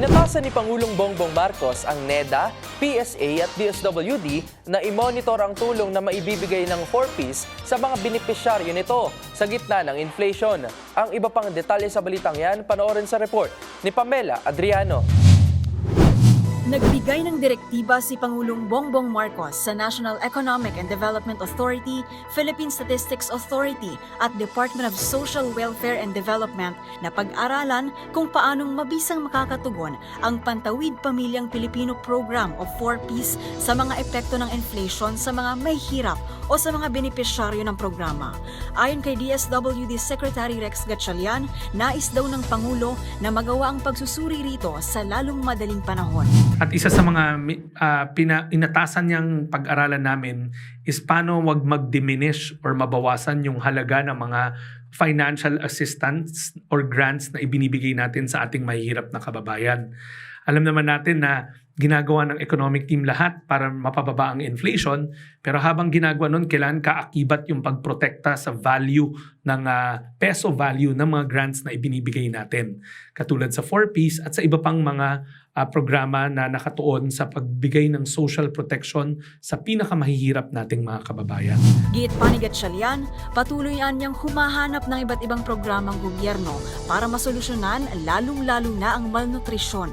Inatasan ni Pangulong Bongbong Marcos ang NEDA, PSA at DSWD na i-monitor ang tulong na maibibigay ng 4Ps sa mga benepisyaryo nito sa gitna ng inflation. Ang iba pang detalye sa balitang yan, panoorin sa report ni Pamela Adriano. Nagbigay ng direktiba si Pangulong Bongbong Marcos sa National Economic and Development Authority, Philippine Statistics Authority at Department of Social Welfare and Development na pag-aralan kung paanong mabisang makakatugon ang Pantawid Pamilyang Pilipino Program of 4Ps sa mga epekto ng inflation sa mga may hirap o sa mga benepisyaryo ng programa. Ayon kay DSWD Secretary Rex Gatchalian, nais daw ng Pangulo na magawa ang pagsusuri rito sa lalong madaling panahon. At isa sa mga ah, pina, inatasan niyang pag-aralan namin is paano wag mag-diminish or mabawasan yung halaga ng mga financial assistance or grants na ibinibigay natin sa ating mahihirap na kababayan. Alam naman natin na ginagawa ng economic team lahat para mapababa ang inflation, pero habang ginagawa nun, kailangan kaakibat yung pagprotekta sa value ng ah, peso value ng mga grants na ibinibigay natin. Katulad sa 4Ps at sa iba pang mga ah, programa na nakatuon sa pagbigay ng social protection sa pinakamahihirap nating mga kababayan. Giit pa ni Gatchalian, patuloy niyang humahanap ng iba't ibang programang gobyerno para masolusyonan lalong-lalo na ang malnutrisyon.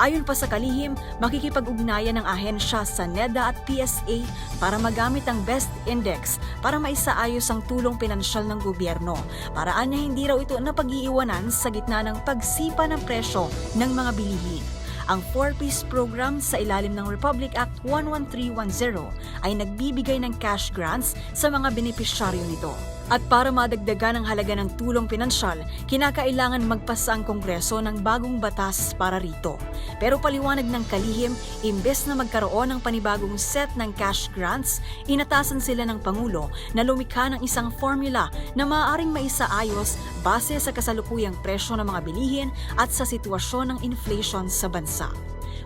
Ayon pa sa kalihim, makikipag-ugnayan ng ahensya sa NEDA at PSA para magamit ang Best Index para maisaayos ang tulong pinansyal ng gobyerno. Paraan niya hindi raw ito napag-iiwanan sa gitna ng pagsipa ng presyo ng mga bilihin. Ang 4-piece program sa ilalim ng Republic Act 11310 ay nagbibigay ng cash grants sa mga benepisyaryo nito. At para madagdagan ang halaga ng tulong pinansyal, kinakailangan magpasa ang Kongreso ng bagong batas para rito. Pero paliwanag ng kalihim, imbes na magkaroon ng panibagong set ng cash grants, inatasan sila ng Pangulo na lumikha ng isang formula na maaaring maisaayos base sa kasalukuyang presyo ng mga bilihin at sa sitwasyon ng inflation sa bansa.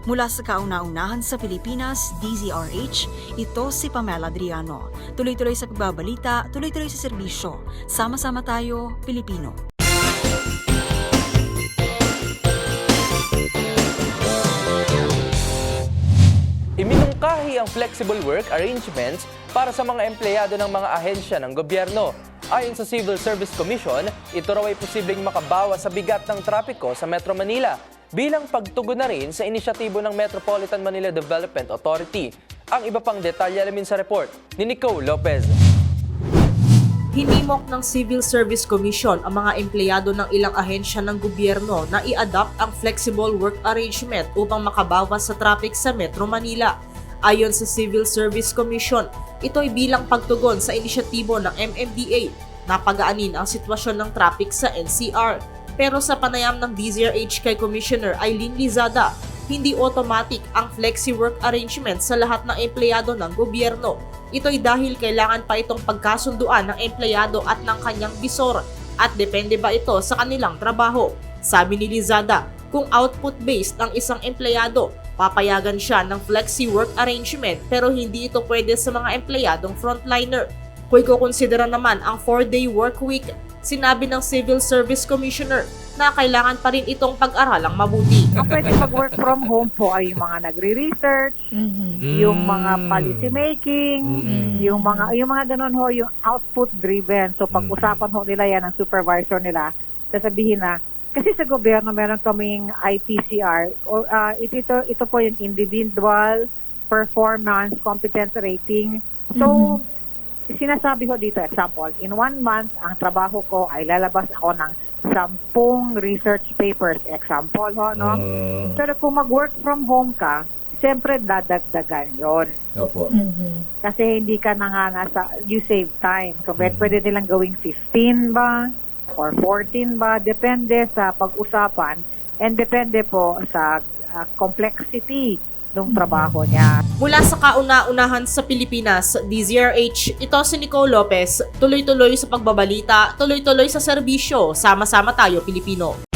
Mula sa kauna-unahan sa Pilipinas, DZRH, ito si Pamela Adriano. Tuloy-tuloy sa pagbabalita, tuloy-tuloy sa serbisyo. Sama-sama tayo, Pilipino. Iminungkahi ang flexible work arrangements para sa mga empleyado ng mga ahensya ng gobyerno. Ayon sa Civil Service Commission, ito raw ay posibleng makabawa sa bigat ng trapiko sa Metro Manila bilang pagtugon na rin sa inisyatibo ng Metropolitan Manila Development Authority. Ang iba pang detalye alamin sa report ni Nicole Lopez. Hinimok ng Civil Service Commission ang mga empleyado ng ilang ahensya ng gobyerno na i-adopt ang flexible work arrangement upang makabawas sa traffic sa Metro Manila. Ayon sa Civil Service Commission, ito ay bilang pagtugon sa inisyatibo ng MMDA na pagaanin ang sitwasyon ng traffic sa NCR. Pero sa panayam ng DZRH kay Commissioner Eileen Lizada, hindi automatic ang flexi-work arrangement sa lahat ng empleyado ng gobyerno. Ito'y dahil kailangan pa itong pagkasunduan ng empleyado at ng kanyang bisor at depende ba ito sa kanilang trabaho. Sabi ni Lizada, kung output-based ang isang empleyado, Papayagan siya ng flexi work arrangement pero hindi ito pwede sa mga empleyadong frontliner. Kung kukonsidera naman ang 4-day work week, sinabi ng Civil Service Commissioner na kailangan pa rin itong pag-aralang mabuti. Ang pwede mag-work from home po ay yung mga nagre-research, yung mga policy making, yung mga yung mga ganun ho, yung output driven. So pag-usapan ho nila yan ng supervisor nila, sasabihin na kasi sa gobyerno meron kaming IPCR o ah, ito, ito ito po yung individual performance competence rating. So sinasabi ko dito example, in one month ang trabaho ko ay lalabas ako ng sampung research papers example ho no. Pero kung mag-work from home ka, siyempre dadagdagan yon Opo. kasi hindi ka na nga nasa, you save time. So, pwede, pwede nilang gawing 15 ba? Or 14 ba? Depende sa pag-usapan. And depende po sa ah, complexity ng trabaho niya. Mula sa kauna-unahan sa Pilipinas, DZRH, ito si Nicole Lopez, tuloy-tuloy sa pagbabalita, tuloy-tuloy sa serbisyo, sama-sama tayo Pilipino.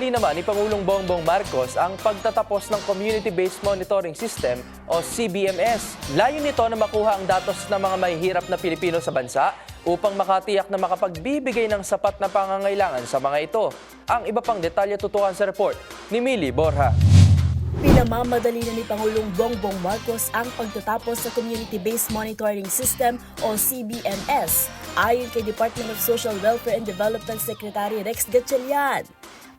Pinamamadali naman ni Pangulong Bongbong Marcos ang pagtatapos ng Community-Based Monitoring System o CBMS. Layo nito na makuha ang datos ng mga mahihirap na Pilipino sa bansa upang makatiyak na makapagbibigay ng sapat na pangangailangan sa mga ito. Ang iba pang detalye tutukan sa report ni Millie Borja. Pinamamadali na ni Pangulong Bongbong Marcos ang pagtatapos sa Community-Based Monitoring System o CBMS ayon kay Department of Social Welfare and Development Secretary Rex Gatchalian.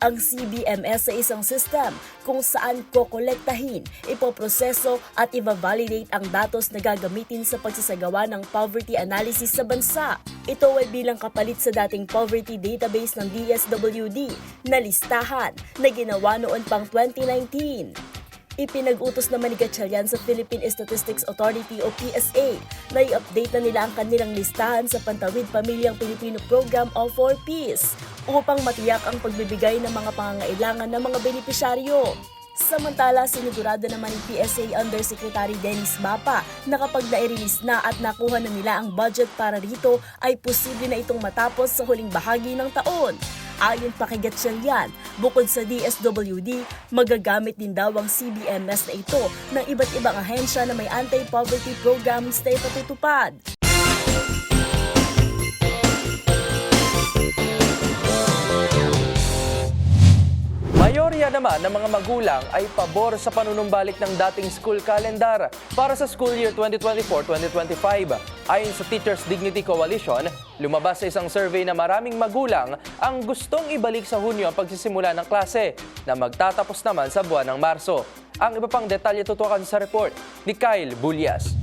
Ang CBMS ay isang system kung saan kokolektahin, ipoproseso at i-validate ang datos na gagamitin sa pagsasagawa ng poverty analysis sa bansa. Ito ay bilang kapalit sa dating poverty database ng DSWD na listahan na ginawa noon pang 2019. Ipinag-utos naman ni Gatchalian sa Philippine Statistics Authority o PSA na i-update na nila ang kanilang listahan sa Pantawid Pamilyang Pilipino Program o 4Ps upang matiyak ang pagbibigay ng mga pangangailangan ng mga benepisyaryo. Samantala, sinigurado naman ni PSA Undersecretary Dennis Mapa na kapag nai-release na at nakuha na nila ang budget para rito ay posible na itong matapos sa huling bahagi ng taon. Ayon pa kay Gatchalian, bukod sa DSWD, magagamit din daw ang CBMS na ito ng iba't ibang ahensya na may anti-poverty programs na ipatutupad. Mayorya naman ng mga magulang ay pabor sa panunumbalik ng dating school calendar para sa school year 2024-2025. Ayon sa Teachers Dignity Coalition, lumabas sa isang survey na maraming magulang ang gustong ibalik sa Hunyo ang pagsisimula ng klase na magtatapos naman sa buwan ng Marso. Ang iba pang detalye tutukan sa report ni Kyle Bulyas.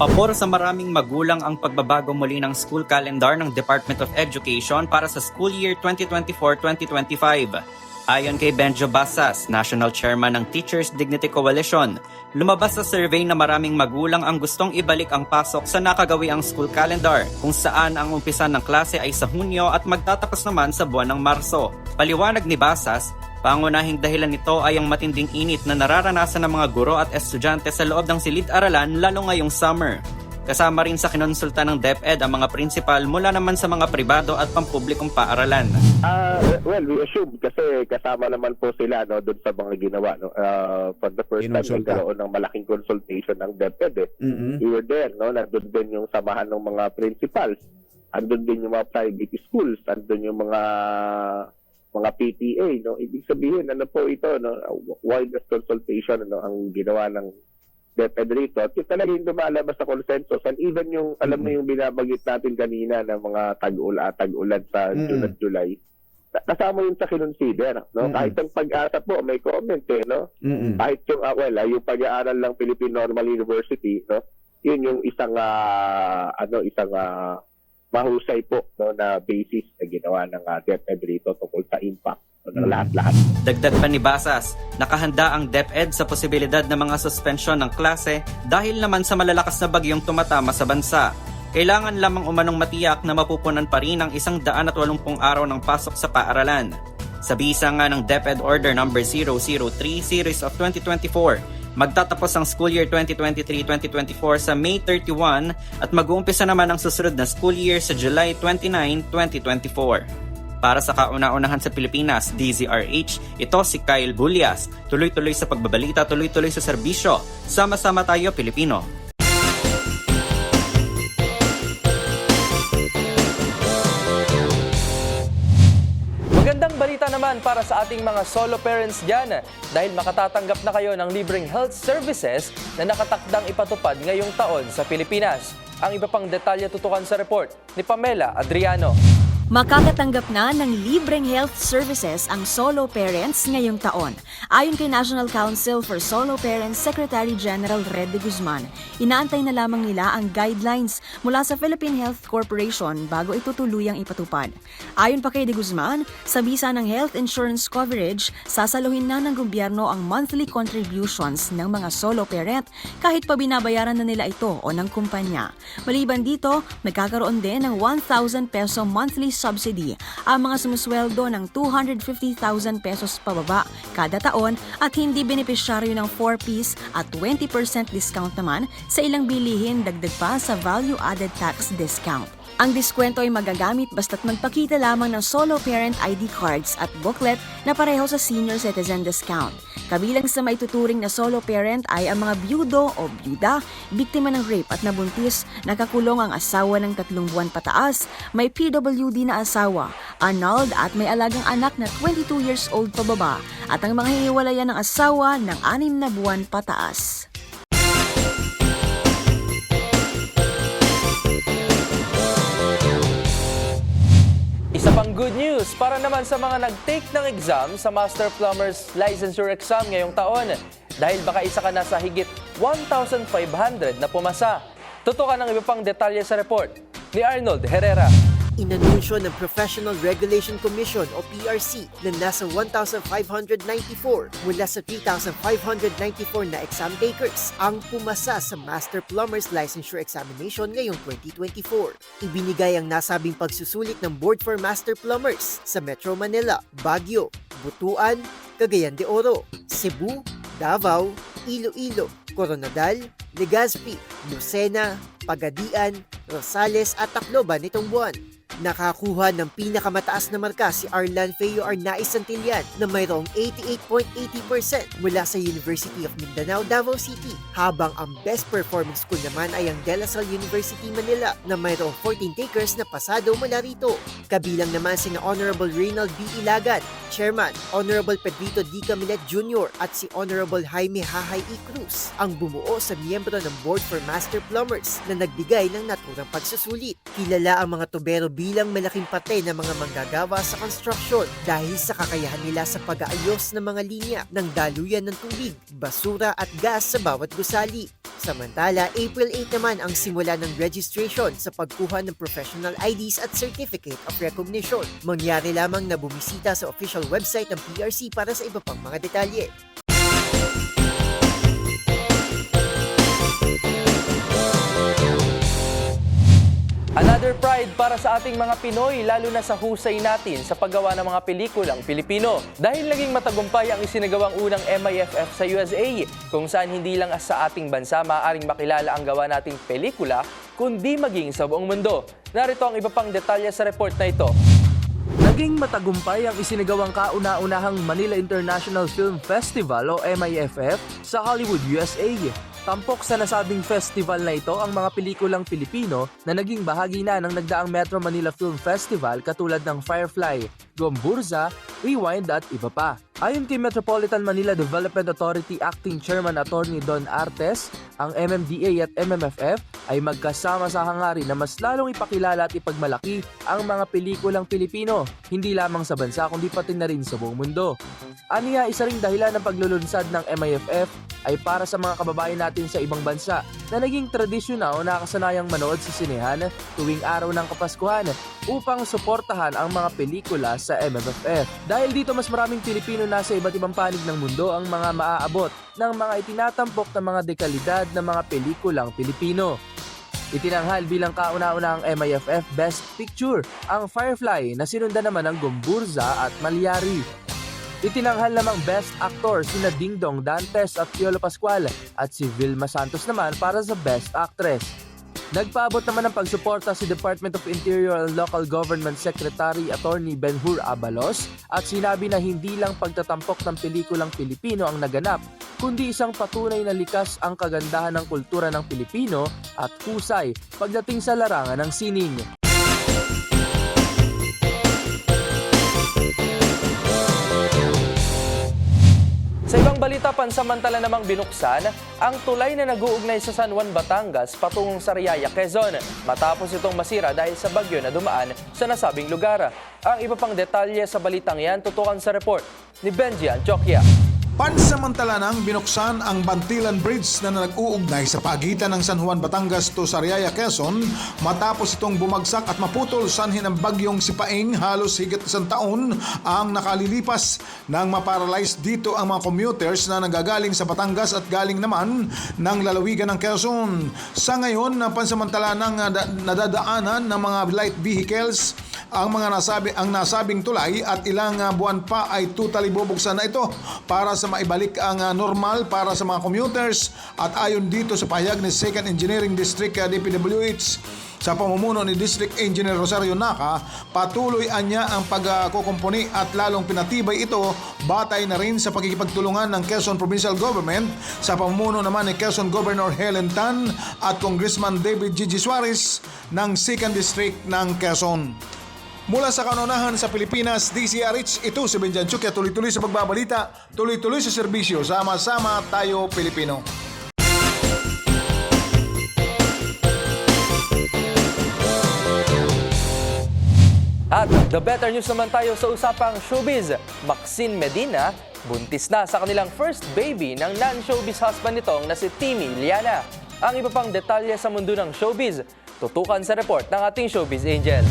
Pabor sa maraming magulang ang pagbabago muli ng school calendar ng Department of Education para sa school year 2024-2025. Ayon kay Benjo Basas, National Chairman ng Teachers Dignity Coalition, lumabas sa survey na maraming magulang ang gustong ibalik ang pasok sa nakagawiang school calendar kung saan ang umpisa ng klase ay sa Hunyo at magtatapos naman sa buwan ng Marso. Paliwanag ni Basas, Pangunahing dahilan nito ay ang matinding init na nararanasan ng mga guro at estudyante sa loob ng silid-aralan lalo ngayong summer. Kasama rin sa kinonsulta ng DepEd ang mga principal mula naman sa mga pribado at pampublikong paaralan. Ah, well, we assume kasi kasama naman po sila no doon sa mga ginawa no. Uh, for the first time Kinonsulta. nagkaroon ng malaking consultation ng DepEd eh. mm We were there no, nandun din yung samahan ng mga principals. Andun din yung mga private schools, andun yung mga mga PTA no. Ibig sabihin ano po ito no, widest consultation no ang ginawa ng DepEd rito. At yung talagang lumalabas sa consensus and even yung alam mo yung binabagit natin kanina ng mga tag-ulan tag-ulan sa Mm-mm. June at July kasama yun sa kinonsider. No? Mm-mm. Kahit ang pag-asa po, may comment eh. No? mm Kahit yung, ah, well, ah, yung pag-aaral ng Philippine Normal University, no? yun yung isang, ah, ano, isang ah, mahusay po no, na basis na ginawa ng uh, DepEd rito tungkol sa impact no, ng Mm. lahat-lahat. Dagdag pa ni Basas, nakahanda ang DepEd sa posibilidad ng mga suspensyon ng klase dahil naman sa malalakas na bagyong tumatama sa bansa. Kailangan lamang umanong matiyak na mapupunan pa rin ang isang daan at walumpung araw ng pasok sa paaralan. Sa bisa nga ng DepEd Order No. 003 Series of 2024, Magtatapos ang school year 2023-2024 sa May 31 at mag-uumpisa naman ang susunod na school year sa July 29, 2024. Para sa kauna-unahan sa Pilipinas, DZRH, ito si Kyle Bulias. Tuloy-tuloy sa pagbabalita, tuloy-tuloy sa serbisyo. Sama-sama tayo, Pilipino. Balita naman para sa ating mga solo parents dyan dahil makatatanggap na kayo ng libreng health services na nakatakdang ipatupad ngayong taon sa Pilipinas. Ang iba pang detalye tutukan sa report ni Pamela Adriano. Makakatanggap na ng libreng health services ang solo parents ngayong taon. Ayon kay National Council for Solo Parents Secretary General Red de Guzman, inaantay na lamang nila ang guidelines mula sa Philippine Health Corporation bago ito tuluyang ipatupad. Ayon pa kay de Guzman, sa bisa ng health insurance coverage, sasaluhin na ng gobyerno ang monthly contributions ng mga solo parent kahit pa binabayaran na nila ito o ng kumpanya. Maliban dito, nagkakaroon din ng 1,000 peso monthly subsidy ang mga sumusweldo ng 250,000 pesos pababa kada taon at hindi benepisyaryo ng 4-piece at 20% discount naman sa ilang bilihin dagdag pa sa value-added tax discount. Ang diskwento ay magagamit basta't magpakita lamang ng solo parent ID cards at booklet na pareho sa senior citizen discount. Kabilang sa maituturing na solo parent ay ang mga byudo o byuda, biktima ng rape at nabuntis, nakakulong ang asawa ng tatlong buwan pataas, may PWD na asawa, annulled at may alagang anak na 22 years old pababa, at ang mga hiwalayan ng asawa ng anim na buwan pataas. Para naman sa mga nag-take ng exam sa Master Plumber's Licensure Exam ngayong taon. Dahil baka isa ka na sa higit 1,500 na pumasa. Tutukan ang iba pang detalye sa report ni Arnold Herrera. Inanunsyo ng Professional Regulation Commission o PRC na nasa 1,594 mula sa 3,594 na exam takers ang pumasa sa Master Plumber's Licensure Examination ngayong 2024. Ibinigay ang nasabing pagsusulit ng Board for Master Plumbers sa Metro Manila, Baguio, Butuan, Cagayan de Oro, Cebu, Davao, Iloilo, Coronadal, Legazpi, Lucena, Pagadian, Rosales at Tacloban nitong buwan. Nakakuha ng pinakamataas na marka si Arlan Feo Arnaiz Santillan na mayroong 88.80% mula sa University of Mindanao, Davao City. Habang ang best performing school naman ay ang De La Salle University Manila na mayroong 14 takers na pasado mula rito. Kabilang naman sina Honorable Reynald B. Ilagan, Chairman, Honorable Pedrito D. Camilet Jr. at si Honorable Jaime Hahay E. Cruz ang bumuo sa miyembro ng Board for Master Plumbers na nagbigay ng naturang pagsusulit. Kilala ang mga tubero bilang malaking pate ng mga manggagawa sa construction dahil sa kakayahan nila sa pag-aayos ng mga linya ng daluyan ng tubig, basura at gas sa bawat gusali. Samantala, April 8 naman ang simula ng registration sa pagkuha ng professional IDs at Certificate of Recognition. Mangyari lamang na bumisita sa official website ng PRC para sa iba pang mga detalye. Another pride para sa ating mga Pinoy, lalo na sa husay natin sa paggawa ng mga pelikulang Pilipino. Dahil naging matagumpay ang isinagawang unang MIFF sa USA, kung saan hindi lang sa ating bansa maaaring makilala ang gawa nating pelikula, kundi maging sa buong mundo. Narito ang iba pang detalye sa report na ito. Naging matagumpay ang isinagawang kauna-unahang Manila International Film Festival o MIFF sa Hollywood, USA. Tampok sa nasabing festival na ito ang mga pelikulang Pilipino na naging bahagi na ng nagdaang Metro Manila Film Festival katulad ng Firefly, Gomburza, Rewind at iba pa. Ayon kay Metropolitan Manila Development Authority Acting Chairman Attorney Don Artes, ang MMDA at MMFF ay magkasama sa hangarin na mas lalong ipakilala at ipagmalaki ang mga pelikulang Pilipino, hindi lamang sa bansa kundi pati na rin sa buong mundo. Aniya, isa ring dahilan ng paglulunsad ng MIFF ay para sa mga kababayan natin sa ibang bansa na naging tradisyon na o nakasanayang manood sa sinehan tuwing araw ng Kapaskuhan upang suportahan ang mga pelikula sa MMFF. Dahil dito mas maraming Pilipino nasa iba't ibang panig ng mundo ang mga maaabot ng mga itinatampok na mga dekalidad ng mga pelikulang Pilipino. Itinanghal bilang kauna-una ang MIFF Best Picture ang Firefly na sinundan naman ng Gomburza at Malyari. Itinanghal namang Best Actor sina Dingdong Dantes at Piolo Pascual at si Vilma Santos naman para sa Best Actress. Nagpaabot naman ng pagsuporta si Department of Interior and Local Government Secretary Attorney Benhur Abalos at sinabi na hindi lang pagtatampok ng pelikulang Pilipino ang naganap, kundi isang patunay na likas ang kagandahan ng kultura ng Pilipino at husay pagdating sa larangan ng sining. Balita, pansamantala namang binuksan ang tulay na nag-uugnay sa San Juan, Batangas patungong Sariaya, Quezon matapos itong masira dahil sa bagyo na dumaan sa nasabing lugar. Ang iba pang detalye sa balitang yan tutukan sa report ni Benji Antioquia. Pansamantala nang binuksan ang Bantilan Bridge na nag-uugnay sa pagitan ng San Juan, Batangas to Sariaya, Quezon matapos itong bumagsak at maputol sanhin ng bagyong sipaing halos higit isang taon ang nakalilipas nang maparalyze dito ang mga commuters na nagagaling sa Batangas at galing naman ng lalawigan ng Quezon. Sa ngayon, pansamantala nang nada- nadadaanan ng mga light vehicles ang mga nasabi ang nasabing tulay at ilang ah, buwan pa ay totally bubuksan na ito para sa maibalik ang ah, normal para sa mga commuters. At ayon dito sa pahayag ni Second Engineering District ah, DPWH sa pamumuno ni District Engineer Rosario Naca, patuloy anya ang pagkukumpuni at lalong pinatibay ito. Batay na rin sa pagkikipagtulungan ng Quezon Provincial Government. Sa pamumuno naman ni Quezon Governor Helen Tan at Congressman David Gigi Suarez ng 2nd District ng Quezon. Mula sa kanunahan sa Pilipinas, DCRH, ito si Benjan Chukya, tuloy-tuloy sa pagbabalita, tuloy-tuloy sa serbisyo, sama-sama tayo Pilipino. At the better news naman tayo sa usapang showbiz. Maxine Medina, buntis na sa kanilang first baby ng non-showbiz husband nitong na si Timmy Liana. Ang iba pang detalye sa mundo ng showbiz, tutukan sa report ng ating showbiz angel.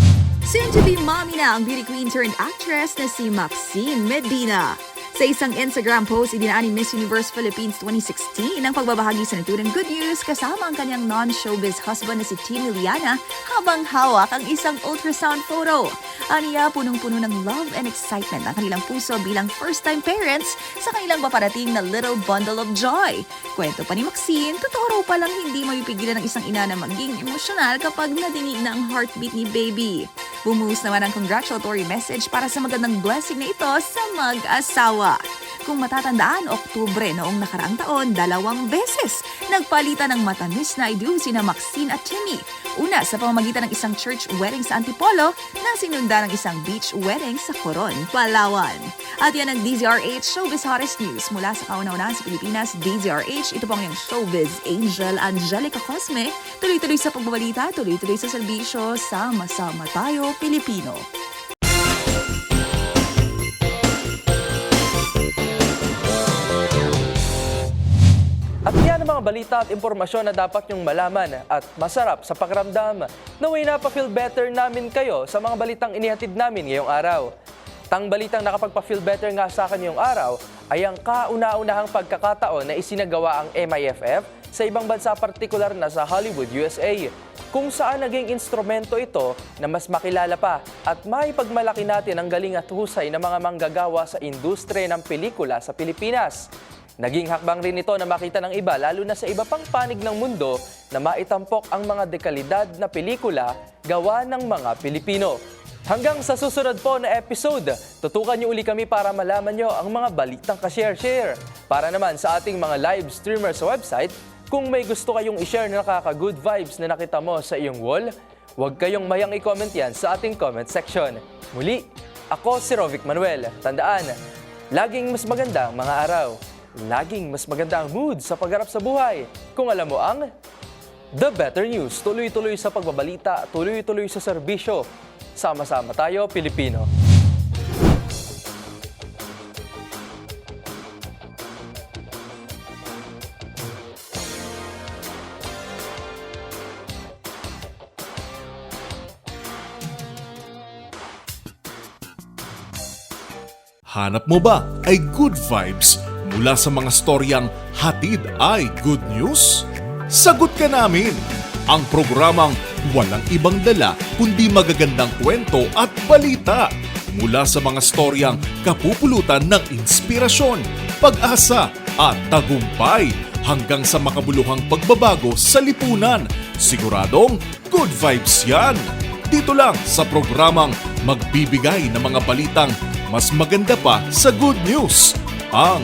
Soon to be mommy na ang beauty queen turned actress na si Maxine Medina. Sa isang Instagram post, idinaan ni Miss Universe Philippines 2016 ang pagbabahagi sa naturang good news kasama ang kanyang non-showbiz husband na si Timmy Liana habang hawak ang isang ultrasound photo. Aniya, punong-puno ng love and excitement ang kanilang puso bilang first-time parents sa kanilang paparating na little bundle of joy. Kwento pa ni Maxine, totoo raw palang hindi mapipigilan ng isang ina na maging emosyonal kapag nadinig na ang heartbeat ni baby. Bumuhos naman ang congratulatory message para sa magandang blessing na ito sa mag-asawa. Kung matatandaan, Oktubre noong nakaraang taon, dalawang beses nagpalitan ng matamis na ideal sina Maxine at Timmy. Una sa pamamagitan ng isang church wedding sa Antipolo na sinunda ng isang beach wedding sa Coron, Palawan. At yan ang DZRH Showbiz Hottest News mula sa kauna-unahan sa Pilipinas, DZRH. Ito po ang iyong Showbiz Angel Angelica Cosme. Tuloy-tuloy sa pagbabalita, tuloy-tuloy sa serbisyo, sama-sama tayo, Pilipino. Mga balita at impormasyon na dapat nyong malaman at masarap sa pakiramdam. Naway na pa-feel better namin kayo sa mga balitang inihatid namin ngayong araw. Tang balitang nakapagpa-feel better nga sa akin ngayong araw ay ang kauna-unahang pagkakataon na isinagawa ang MIFF sa ibang bansa partikular na sa Hollywood, USA, kung saan naging instrumento ito na mas makilala pa at maipagmalaki natin ang galing at husay ng mga manggagawa sa industriya ng pelikula sa Pilipinas. Naging hakbang rin ito na makita ng iba lalo na sa iba pang panig ng mundo na maitampok ang mga dekalidad na pelikula gawa ng mga Pilipino. Hanggang sa susunod po na episode, tutukan niyo uli kami para malaman niyo ang mga balitang ka-share-share. Para naman sa ating mga live streamer sa website, kung may gusto kayong i-share na nakaka-good vibes na nakita mo sa iyong wall, huwag kayong mayang i-comment yan sa ating comment section. Muli, ako si Rovic Manuel. Tandaan, laging mas maganda mga araw. Laging mas maganda ang mood sa pagharap sa buhay. Kung alam mo ang The Better News, tuloy-tuloy sa pagbabalita, tuloy-tuloy sa serbisyo. Sama-sama tayo, Pilipino. Hanap mo ba ay good vibes mula sa mga storyang hatid ay good news? Sagot ka namin! Ang programang walang ibang dala kundi magagandang kwento at balita mula sa mga storyang kapupulutan ng inspirasyon, pag-asa at tagumpay hanggang sa makabuluhang pagbabago sa lipunan. Siguradong good vibes yan! Dito lang sa programang magbibigay ng mga balitang mas maganda pa sa good news. Ang